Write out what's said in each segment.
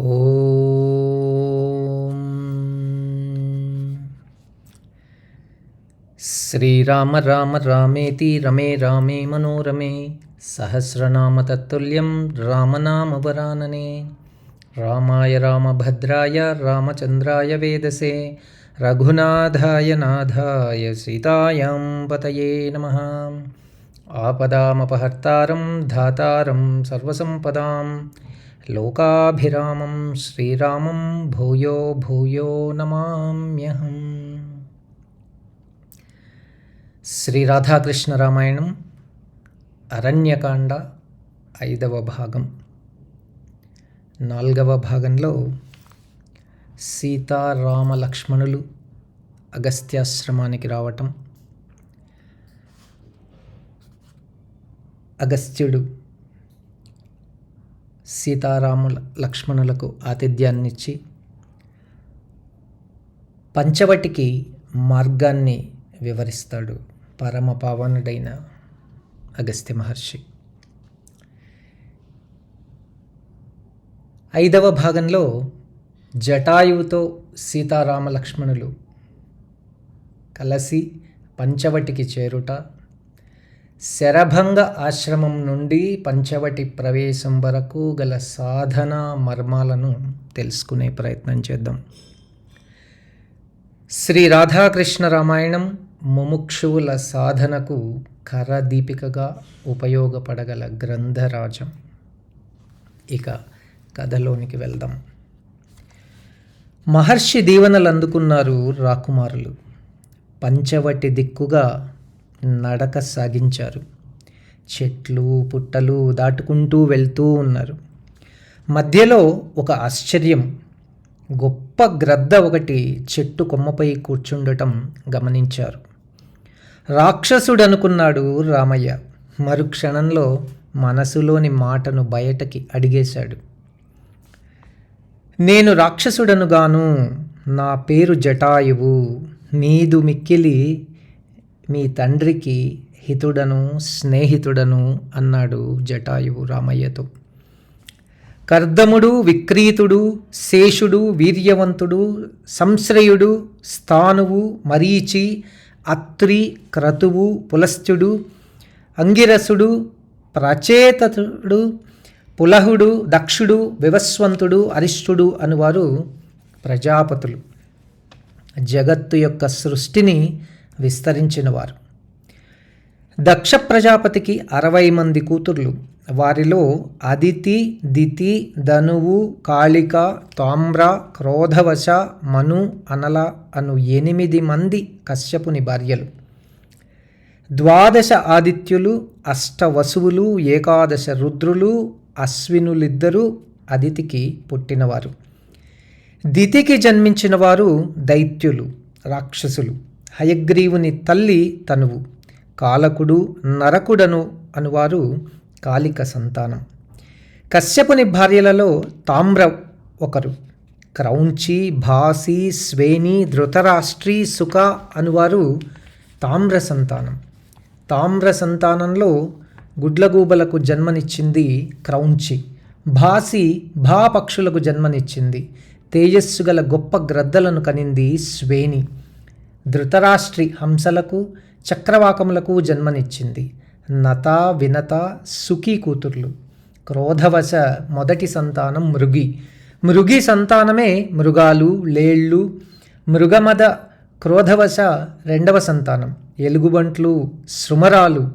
ఓం శ్రీరామ రామ రామేతి రమే రామే మనోరమే సహస్రనామ తత్తుల్యం రామనామవరాననే రామాయ రామభద్రాయ రామచంద్రాయ వేదసే రఘునాథాయ నాథాయ సీతాయాం పతయే నమ ఆపదామపహర్తారం ధాతారం సర్వసంపదాం లోకాభిరామం శ్రీరామం భూయో భూయో నమామ్యహం. శ్రీ రాధాకృష్ణ రామాయణం అరణ్యకాండ ఐదవ భాగం. నాలుగవ భాగంలో సీతారామ లక్ష్మణులు అగస్త్యాశ్రమానికి రావటం. అగస్త్యుడు సీతారాముల లక్ష్మణులకు ఆతిథ్యాన్నిచ్చి పంచవటికి మార్గాన్ని వివరిస్తాడు పరమ పావనుడైన అగస్త్య మహర్షి. ఐదవ భాగంలో జటాయువుతో సీతారామ లక్ష్మణులు కలిసి పంచవటికి చేరుట శరభంగ ఆశ్రమం నుండి పంచవటి ప్రవేశం వరకు గల సాధన మర్మాలను తెలుసుకునే ప్రయత్నం చేద్దాం. శ్రీ రాధాకృష్ణ రామాయణం ముముక్షువుల సాధనకు కరదీపికగా ఉపయోగపడగల గ్రంథరాజం. ఇక కథలోనికి వెళ్దాం. మహర్షి దీవెనలు అందుకున్నారు రాకుమారులు. పంచవటి దిక్కుగా నడక సాగించారు. చెట్లు పుట్టలు దాటుకుంటూ వెళ్తూ ఉన్నారు. మధ్యలో ఒక ఆశ్చర్యం. గొప్ప గ్రద్ద ఒకటి చెట్టు కొమ్మపై కూర్చుండటం గమనించారు. రాక్షసుడు అనుకున్నాడు రామయ్య. మరుక్షణంలో మనసులోని మాటను బయటకి అడిగేశాడు. నేను రాక్షసుడనుగాను. నా పేరు జటాయువు. నీదు మిక్కిలి మీ తండ్రికి హితుడను స్నేహితుడను అన్నాడు జటాయువు రామయ్యతో. కర్దముడు విక్రీతుడు శేషుడు వీర్యవంతుడు సంశ్రయుడు స్థానువు మరీచి అత్రి క్రతువు పులస్త్యుడు అంగిరసుడు ప్రచేతతుడు పులహుడు దక్షుడు వివస్వంతుడు అరిష్టుడు అనువారు ప్రజాపతులు. జగత్తు యొక్క సృష్టిని విస్తరించినవారు. దక్ష ప్రజాపతికి అరవై మంది కూతుర్లు. వారిలో అదితి దితి ధనువు కాళిక తామ్ర క్రోధవశ మను అనల అను ఎనిమిది మంది కశ్యపుని భార్యలు. ద్వాదశ ఆదిత్యులు అష్టవసువులు ఏకాదశ రుద్రులు అశ్వినులిద్దరూ అదితికి పుట్టినవారు. దితికి జన్మించిన వారు దైత్యులు రాక్షసులు. హయగ్రీవుని తల్లి తనువు కాలకుడు నరకుడను అనువారు కాలిక సంతానం. కశ్యపుని భార్యలలో తామ్ర ఒకరు క్రౌంచి భాసి స్వేని ధృతరాష్ట్రి సుఖ అనువారు తామ్ర సంతానం. తామ్ర సంతానంలో గుడ్లగూబలకు జన్మనిచ్చింది క్రౌంచి భాసి భా పక్షులకు జన్మనిచ్చింది తేజస్సు గల గొప్ప గ్రద్దలను కనింది స్వేని. ధృతరాష్ట్రి హంసలకు చక్రవాకములకు జన్మనిచ్చింది. నత వినత సుఖీ కూతుర్లు. క్రోధవశ మొదటి సంతానం మృగి. మృగి సంతానమే మృగాలు లేళ్ళు. మృగమద క్రోధవశ రెండవ సంతానం. ఎలుగుబంట్లు శృమరాలు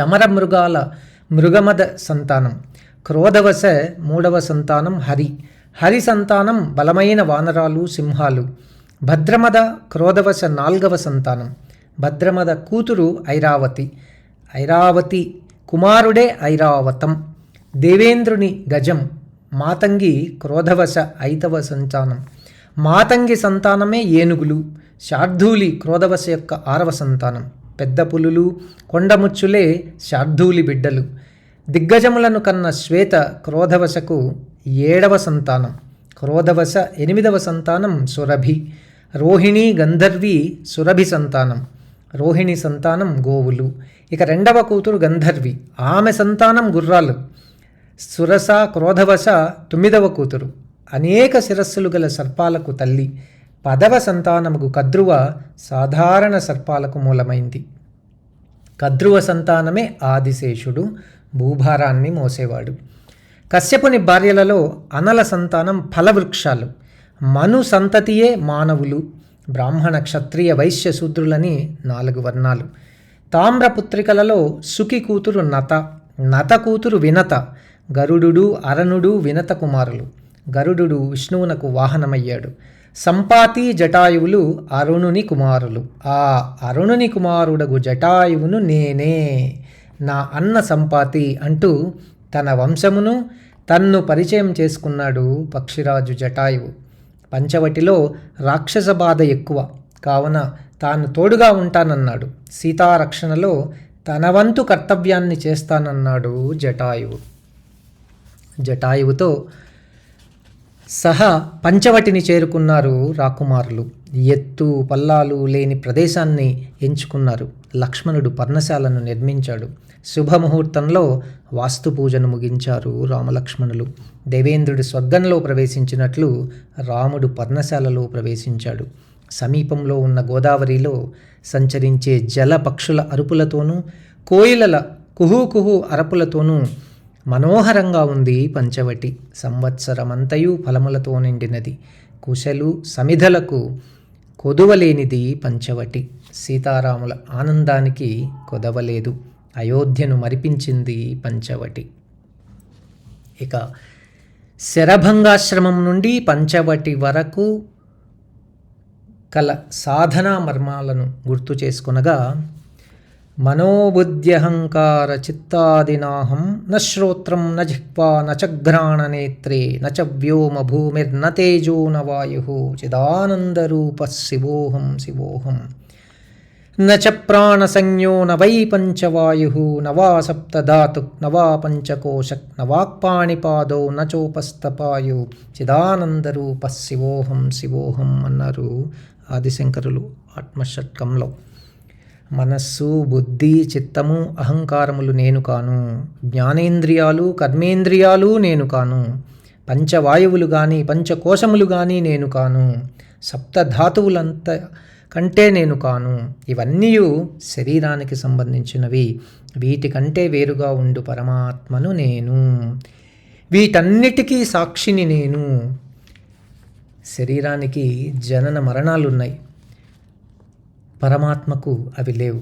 చమర మృగాల మృగమద సంతానం. క్రోధవశ మూడవ సంతానం హరి. హరి సంతానం బలమైన వానరాలు సింహాలు. భద్రమద క్రోధవశ నాల్గవ సంతానం. భద్రమద కూతురు ఐరావతి. ఐరావతి కుమారుడే ఐరావతం. దేవేంద్రుని గజం. మాతంగి క్రోధవశ ఐదవ సంతానం. మాతంగి సంతానమే ఏనుగులు. శార్ధూలి క్రోధవశ యొక్క ఆరవ సంతానం. పెద్ద పులులు కొండముచ్చులే శార్ధూలి బిడ్డలు. దిగ్గజములను కన్న శ్వేత క్రోధవశకు ఏడవ సంతానం. క్రోధవశ ఎనిమిదవ సంతానం సురభి. రోహిణి గంధర్వి సురభి సంతానం. రోహిణి సంతానం గోవులు. ఇక రెండవ కూతురు గంధర్వి. ఆమె సంతానం గుర్రాలు. సురస క్రోధవశ తొమ్మిదవ కూతురు. అనేక శిరస్సులు గల సర్పాలకు తల్లి. పదవ సంతానముకు కద్రువ సాధారణ సర్పాలకు మూలమైంది. కద్రువ సంతానమే ఆదిశేషుడు భూభారాన్ని మోసేవాడు. కశ్యపుని భార్యలలో అనల సంతానం ఫలవృక్షాలు. మను సంతతియే మానవులు బ్రాహ్మణ క్షత్రియ వైశ్య శూద్రులని నాలుగు వర్ణాలు. తామ్రపుత్రికలలో సుఖి కూతురు నత నత కూతురు వినత గరుడు అరణుడు వినత కుమారులు. గరుడు విష్ణువునకు వాహనమయ్యాడు. సంపాతి జటాయువులు అరుణుని కుమారులు. ఆ అరుణుని కుమారుడగు జటాయువును నేనే. నా అన్న సంపాతి అంటూ తన వంశమును తన్ను పరిచయం చేసుకున్నాడు పక్షిరాజు జటాయువు. పంచవటిలో రాక్షస బాధ ఎక్కువ. కావున తాను తోడుగా ఉంటానన్నాడు. సీతారక్షణలో తన వంతు కర్తవ్యాన్ని చేస్తానన్నాడు జటాయువు. జటాయువుతో సహా పంచవటిని చేరుకున్నారు రాకుమారులు. ఎత్తు పల్లాలు లేని ప్రదేశాన్ని ఎంచుకున్నారు. లక్ష్మణుడు పర్ణశాలను నిర్మించాడు. శుభముహూర్తంలో వాస్తు పూజను ముగించారు రామలక్ష్మణులు. దేవేంద్రుడు స్వర్గంలో ప్రవేశించినట్లు రాముడు పర్ణశాలలో ప్రవేశించాడు. సమీపంలో ఉన్న గోదావరిలో సంచరించే జల పక్షుల అరుపులతోనూ కోయిలల కుహూ కుహూ అరపులతోనూ మనోహరంగా ఉంది పంచవటి. సంవత్సరమంతయు ఫలములతో నిండినది. కుశలు సమిధలకు కొదువలేనిది పంచవటి. సీతారాముల ఆనందానికి కొదవలేదు. అయోధ్యను మరిపించింది పంచవటి. ఇక శరభంగాశ్రమం నుండి పంచవటి వరకు కల సాధనా మర్మాలను గుర్తు చేసుకొనగా మనోబుద్ధ్యహంకార చిత్తాదినాహం న శ్రోత్రం న జిహ్వా న చఘ్రాణనేత్రే న వ్యోమ భూమిర్న తేజో న వాయు చిదానందరూప శివోహం శివోహం. నచ చ ప్రాణసంజ్ఞో న వై పంచవాయు నవా వా సప్తధాతు నవా పంచకోశక్ పంచకోశ న వాక్పాణిపాదో చిదానందరూప శివోహం శివోహం అన్నారు ఆదిశంకరులు ఆత్మషట్కంలో. మనస్సు బుద్ధి చిత్తము అహంకారములు నేను కాను. జ్ఞానేంద్రియాలు కర్మేంద్రియాలు నేను కాను. పంచవాయువులు కానీ పంచకోశములు కానీ నేను కాను. సప్తధాతువులంత కంటే నేను కాను. ఇవన్నీ శరీరానికి సంబంధించినవి. వీటికంటే వేరుగా ఉండు పరమాత్మను నేను. వీటన్నిటికీ సాక్షిని నేను. శరీరానికి జనన మరణాలున్నాయి. పరమాత్మకు అవి లేవు.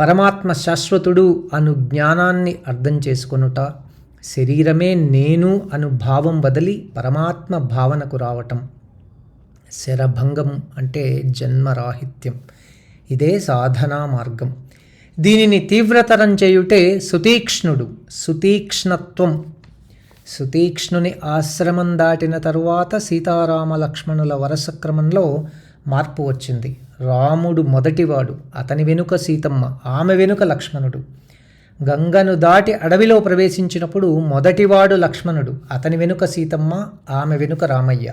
పరమాత్మ శాశ్వతుడు అను జ్ఞానాన్ని అర్థం చేసుకొనుట శరీరమే నేను అను భావం బదిలి పరమాత్మ భావనకు రావటం. శరభంగం అంటే జన్మరాహిత్యం. ఇదే సాధనా మార్గం. దీనిని తీవ్రతరం చేయుటే సుతీక్ష్ణుడు సుతీక్ష్ణత్వం. సుతీక్ష్ణుని ఆశ్రమం దాటిన తరువాత సీతారామ లక్ష్మణుల వరసక్రమంలో మార్పు వచ్చింది. రాముడు మొదటివాడు అతని వెనుక సీతమ్మ ఆమె వెనుక లక్ష్మణుడు. గంగను దాటి అడవిలో ప్రవేశించినప్పుడు మొదటివాడు లక్ష్మణుడు అతని వెనుక సీతమ్మ ఆమె వెనుక రామయ్య.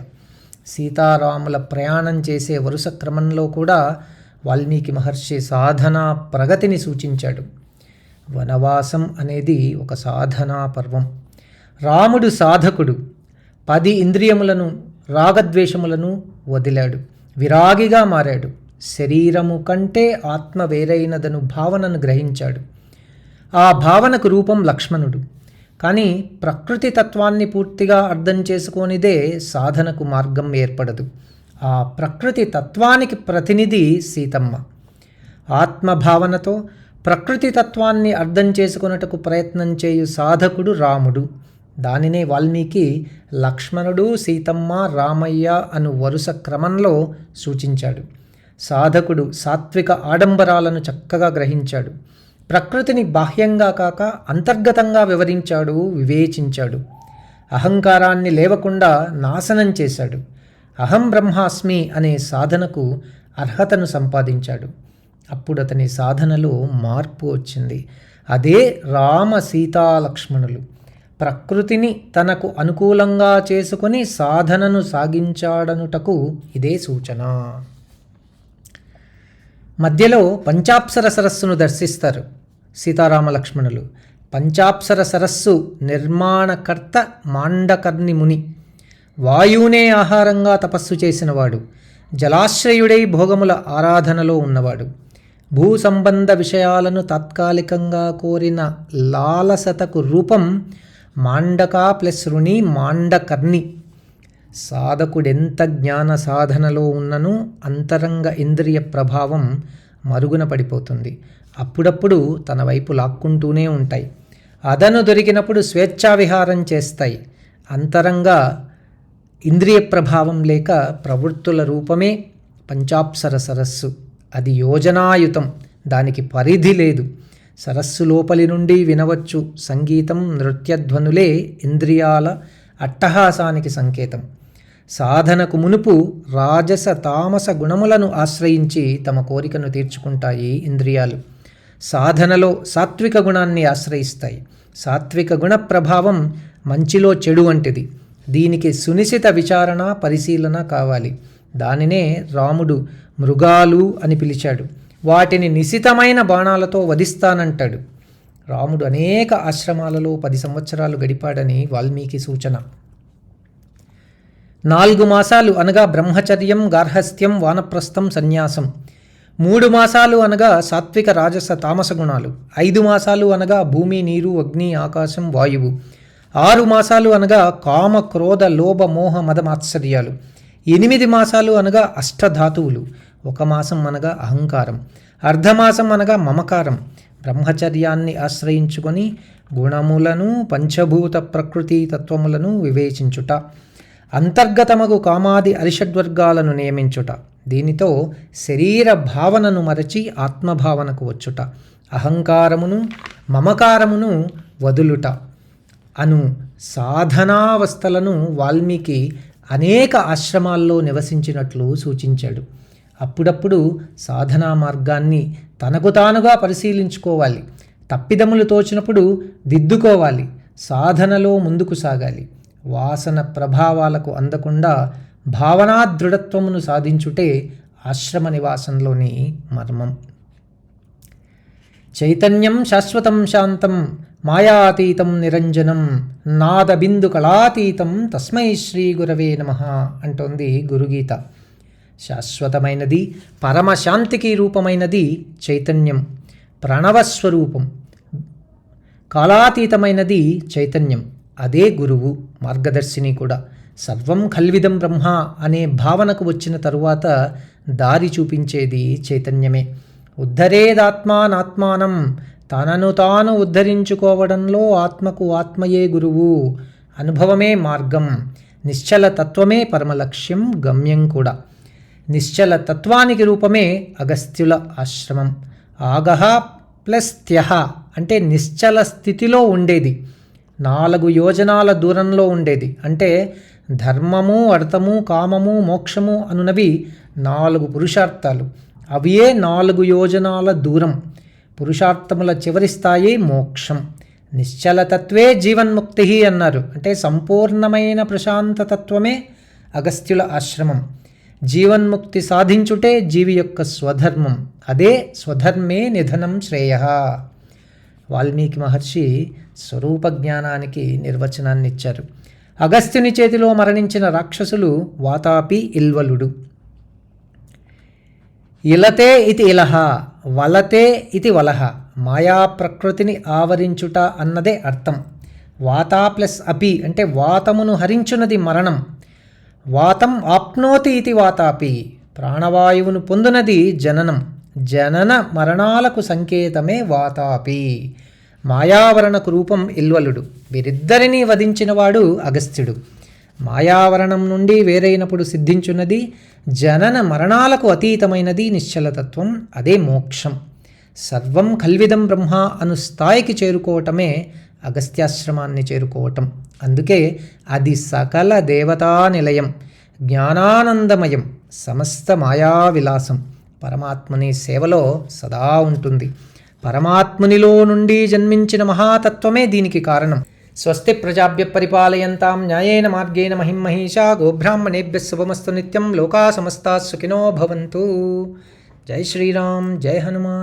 సీతారాముల ప్రయాణం చేసే వరుస క్రమంలో కూడా వాల్మీకి మహర్షి సాధనా ప్రగతిని సూచించాడు. వనవాసం అనేది ఒక సాధనా పర్వం. రాముడు సాధకుడు పది ఇంద్రియములను రాగద్వేషములను వదిలాడు విరాగిగా మారాడు. శరీరము కంటే ఆత్మ వేరైనదను భావనను గ్రహించాడు. ఆ భావనకు రూపం లక్ష్మణుడు. కానీ ప్రకృతి తత్వాన్ని పూర్తిగా అర్థం చేసుకోనిదే సాధనకు మార్గం ఏర్పడదు. ఆ ప్రకృతి తత్వానికి ప్రతినిధి సీతమ్మ. ఆత్మభావనతో ప్రకృతి తత్వాన్ని అర్థం చేసుకొనుటకు ప్రయత్నం చేయు సాధకుడు రాముడు. దానినే వాల్మీకి లక్ష్మణుడు సీతమ్మ రామయ్య అను వరుస క్రమంలో సూచించాడు. సాధకుడు సాత్విక ఆడంబరాలను చక్కగా గ్రహించాడు. ప్రకృతిని బాహ్యంగా కాక అంతర్గతంగా వివరించాడు వివేచించాడు. అహంకారాన్ని లేవకుండా నాశనం చేశాడు. అహం బ్రహ్మాస్మి అనే సాధనకు అర్హతను సంపాదించాడు. అప్పుడు అతని సాధనలో మార్పు వచ్చింది. అదే రామ సీతాలక్ష్మణులు. ప్రకృతిని తనకు అనుకూలంగా చేసుకొని సాధనను సాగించాడనుటకు ఇదే సూచన. మధ్యలో పంచాప్సర సరస్సును దర్శిస్తారు సీతారామ లక్ష్మణులు. పంచాప్సర సరస్సు నిర్మాణకర్త మాండకర్ణి ముని. వాయువునే ఆహారంగా తపస్సు చేసినవాడు. జలాశ్రయుడై భోగముల ఆరాధనలో ఉన్నవాడు. భూ సంబంధ విషయాలను తాత్కాలికంగా కోరిన లాలసతకు రూపం మాండకా ప్లస్ రుణి మాండకర్ణి. సాధకుడెంత జ్ఞాన సాధనలో ఉన్ననూ అంతరంగ ఇంద్రియ ప్రభావం మరుగున పడిపోతుంది. అప్పుడప్పుడు తన వైపు లాక్కుంటూనే ఉంటాయి. అదను దొరికినప్పుడు స్వేచ్ఛా విహారం చేస్తాయి. అంతరంగా ఇంద్రియ ప్రభావం లేక ప్రవృత్తుల రూపమే పంచాప్సర సరస్సు. అది యోజనాయుతం. దానికి పరిధి లేదు. సరస్సు లోపలి నుండి వినవచ్చు సంగీతం నృత్యధ్వనులే ఇంద్రియాల అట్టహాసానికి సంకేతం. సాధనకు మునుపు రాజస తామస గుణములను ఆశ్రయించి తమ కోరికను తీర్చుకుంటాయి ఇంద్రియాలు. సాధనలో సాత్విక గుణాన్ని ఆశ్రయిస్తాయి. సాత్విక గుణ ప్రభావం మంచిలో చెడు వంటిది. దీనికి సునిశిత విచారణ పరిశీలన కావాలి. దానినే రాముడు మృగాలు అని పిలిచాడు. వాటిని నిశితమైన బాణాలతో వధిస్తానంటాడు. రాముడు అనేక ఆశ్రమాలలో పది సంవత్సరాలు గడిపాడని వాల్మీకి సూచన. నాలుగు మాసాలు అనగా బ్రహ్మచర్యం గార్హస్థ్యం వానప్రస్థం సన్యాసం. మూడు మాసాలు అనగా సాత్విక రాజస తామస గుణాలు. ఐదు మాసాలు అనగా భూమి నీరు అగ్ని ఆకాశం వాయువు. ఆరు మాసాలు అనగా కామ క్రోధ లోభ మోహ మదమాత్సర్యాలు ఎనిమిది మాసాలు అనగా అష్టధాతువులు. ఒక మాసం అనగా అహంకారం. అర్ధమాసం అనగా మమకారం. బ్రహ్మచర్యాన్ని ఆశ్రయించుకొని గుణములను పంచభూత ప్రకృతి తత్వములను వివేచించుట. అంతర్గతమగు కామాది అరిషడ్వర్గాలను నియమించుట దీనితో శరీర భావనను మరచి ఆత్మభావనకు వచ్చుట అహంకారమును మమకారమును వదులుట అను సాధనావస్థలను వాల్మీకి అనేక ఆశ్రమాల్లో నివసించినట్లు సూచించాడు. అప్పుడప్పుడు సాధనా మార్గాన్ని తనకు తానుగా పరిశీలించుకోవాలి. తప్పిదములు తోచినప్పుడు దిద్దుకోవాలి. సాధనలో ముందుకు సాగాలి. వాసన ప్రభావాలకు అందకుండా భావనా దృఢత్వమును సాధించుటే ఆశ్రమ నివాసంలోని మర్మం. చైతన్యం శాశ్వతం శాంతం మాయాతీతం నిరంజనం నాదబిందు కళాతీతం తస్మై శ్రీ గురవే నమ అంటోంది గురుగీత. శాశ్వతమైనది పరమశాంతికి రూపమైనది చైతన్యం ప్రణవస్వరూపం. కాలాతీతమైనది చైతన్యం అదే గురువు. మార్గదర్శిని కూడా. సర్వం కల్విదం బ్రహ్మ అనే భావనకు వచ్చిన తరువాత దారి చూపించేది చైతన్యమే. ఉద్ధరేదాత్మానాత్మానం తనను తాను ఉద్ధరించుకోవడంలో ఆత్మకు ఆత్మయే గురువు. అనుభవమే మార్గం నిశ్చల తత్వమే పరమలక్ష్యం గమ్యం కూడా. నిశ్చల తత్వానికి రూపమే అగస్త్యుల ఆశ్రమం. ఆగహ ప్లస్ త్యహ అంటే నిశ్చల స్థితిలో ఉండేది. నాలుగు యోజనాల దూరంలో ఉండేది. అంటే ధర్మము అర్థము కామము మోక్షము అనునవి నాలుగు పురుషార్థాలు. అవియే నాలుగు యోజనాల దూరం. పురుషార్థముల చివరి స్థాయి మోక్షం. నిశ్చలతత్వే జీవన్ముక్తి అన్నారు. అంటే సంపూర్ణమైన ప్రశాంతతత్వమే అగస్త్యుల ఆశ్రమం. జీవన్ముక్తి సాధించుటే జీవి యొక్క స్వధర్మం. అదే స్వధర్మే నిధనం శ్రేయ. వాల్మీకి మహర్షి స్వరూప జ్ఞానానికి నిర్వచనాన్ని ఇచ్చారు అగస్త్యుని చేతిలో మరణించిన రాక్షసులు వాతాపి ఇల్వలుడు. ఇలతే ఇది ఇలహ వలతే ఇది వలహ మాయా ప్రకృతిని ఆవరించుట అన్నదే అర్థం. వాతా ప్లస్ అపి అంటే వాతమును హరించున్నది మరణం. వాతం ఆప్నోతి ఇది వాతాపి ప్రాణవాయువును పొందునది జననం. జనన మరణాలకు సంకేతమే వాతాపి. మాయావరణకు రూపం ఇల్వలుడు. వీరిద్దరినీ వధించినవాడు అగస్త్యుడు. మాయావరణం నుండి వేరైనప్పుడు సిద్ధించున్నది జనన మరణాలకు అతీతమైనది నిశ్చలతత్వం అదే మోక్షం. సర్వం కల్విదం బ్రహ్మ అను స్థాయికి చేరుకోవటమే అగస్త్యాశ్రమాన్ని చేరుకోవటం. అందుకే అది సకల దేవతా నిలయం జ్ఞానానందమయం సమస్త మాయా విలాసం పరమాత్మని సేవలో సదా ఉంటుంది. పరమాత్మునిలో నుండి జన్మించిన మహాతత్వమే దీనికి కారణం. స్వస్తి ప్రజాభ్య పరిపాలయంతాం న్యాయేన మార్గేణ మహిమహీషా గోబ్రాహ్మణేభ్య శుభమస్తు నిత్యం లోకా సమస్తా సుఖినో భవంతు. జై శ్రీరామ్ జై హనుమాన్.